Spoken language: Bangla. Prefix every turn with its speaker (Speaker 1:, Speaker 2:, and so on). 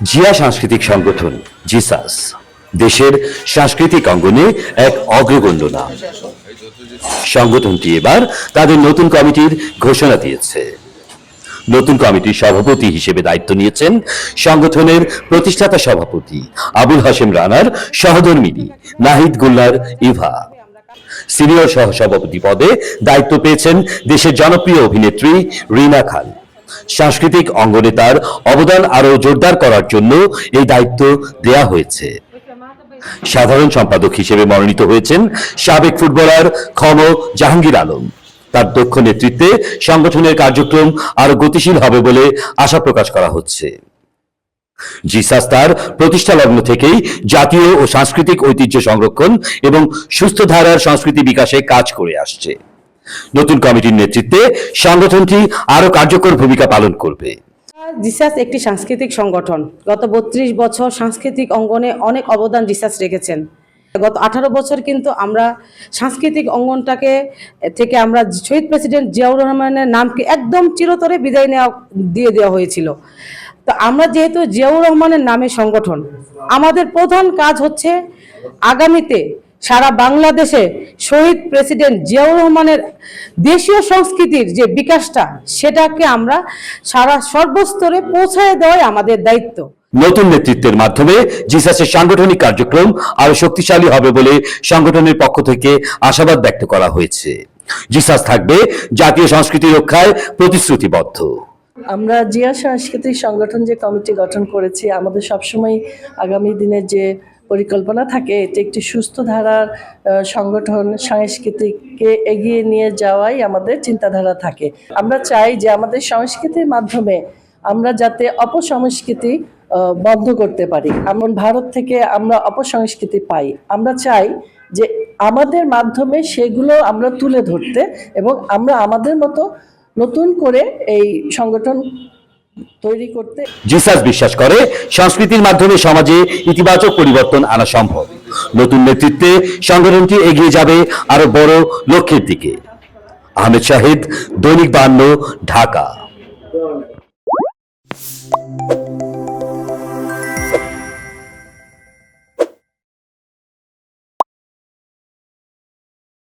Speaker 1: জিয়া সাংস্কৃতিক সংগঠন, জিসাস, দেশের সাংস্কৃতিক অঙ্গনে এক অগ্রগণ্য নাম। সংগঠনটি এবার তাদের নতুন কমিটির ঘোষণা দিয়েছে। নতুন কমিটির সভাপতি হিসেবে দায়িত্ব নিয়েছেন সংগঠনের প্রতিষ্ঠাতা সভাপতি আবুল হাশেম রানার সহধর্মিনী নাহিদ গুল্লার ইভা। সিনিয়র সহ সভাপতি পদে দায়িত্ব পেয়েছেন দেশের জনপ্রিয় অভিনেত্রী রিনা খান। সাংস্কৃতিক অঙ্গনে তার অবদান আরও জোরদার করার জন্য এই দায়িত্ব দেয়া হয়েছে। সাধারণ সম্পাদক হিসেবে মনোনীত হয়েছেন সাবেক ফুটবলার ক্ষম জাহাঙ্গীর আলম। তার দক্ষ নেতৃত্বে সংগঠনের কার্যক্রম আরও গতিশীল হবে বলে আশা প্রকাশ করা হচ্ছে। জিসাস তার প্রতিষ্ঠা লগ্ন থেকেই জাতীয় ও সাংস্কৃতিক ঐতিহ্য সংরক্ষণ এবং সুস্থ ধারার সংস্কৃতি বিকাশে কাজ করে আসছে। নতুন কমিটির নেতৃত্বে সংগঠনটি আরও কার্যকর ভূমিকা পালন করবে।
Speaker 2: জিসাস একটি সাংস্কৃতিক সংগঠন। গত বত্রিশ বছর সাংস্কৃতিক অঙ্গনে অনেক অবদান জিসাস রেখেছেন। গত আঠারো বছর কিন্তু আমরা সাংস্কৃতিক অঙ্গনটাকে থেকে আমরা শহীদ প্রেসিডেন্ট জিয়াউর রহমানের নামকে একদম চিরতরে বিদায় নেওয়া, দিয়ে দেওয়া হয়েছিল। তো আমরা যেহেতু জিয়াউর রহমানের নামে সংগঠন, আমাদের প্রধান কাজ হচ্ছে আগামীতে সারা বাংলাদেশে শহীদ প্রেসিডেন্ট জিয়াউর রহমানের দেশীয় সংস্কৃতির যে বিকাশটা সেটাকে আমরা সারা সর্বস্তরে পৌঁছায় দেওয়াই আমাদের দায়িত্ব।
Speaker 1: নতুন নেতৃত্বের মাধ্যমে জিসাসের সাংগঠনিক কার্যক্রম আরও শক্তিশালী হবে বলে সংগঠনের পক্ষ থেকে আশাবাদ ব্যক্ত করা হয়েছে। জিসাস থাকবে জাতীয় সংস্কৃতি রক্ষায় প্রতিশ্রুতিবদ্ধ।
Speaker 3: আমরা জিয়া সাংস্কৃতিক সংগঠন যে কমিটি গঠন করেছি আমাদের সবসময় আগামী দিনের যে পরিকল্পনা থাকে এটি একটি সুস্থ ধারার সংগঠন সংস্কৃতিকে এগিয়ে নিয়ে যাওয়াই আমাদের চিন্তাধারা থাকে। আমরা চাই যে আমাদের সংস্কৃতির মাধ্যমে আমরা যাতে অপসংস্কৃতি বন্ধ করতে পারি। এমন ভারত থেকে আমরা অপসংস্কৃতি পাই। আমরা চাই যে আমাদের মাধ্যমে সেগুলো আমরা তুলে ধরতে এবং আমরা আমাদের মতো নতুন করে এই সংগঠন তৈরি করতে
Speaker 1: জিসাস বিশ্বাস করে, সংস্কৃতির মাধ্যমে সমাজে ইতিবাচক পরিবর্তন আনা সম্ভব। নতুন নেতৃত্বে সংগঠনটি এগিয়ে যাবে আরও বড় লক্ষ্যের দিকে। আহমেদ শাহিদ, দৈনিক বান্ন ঢাকা।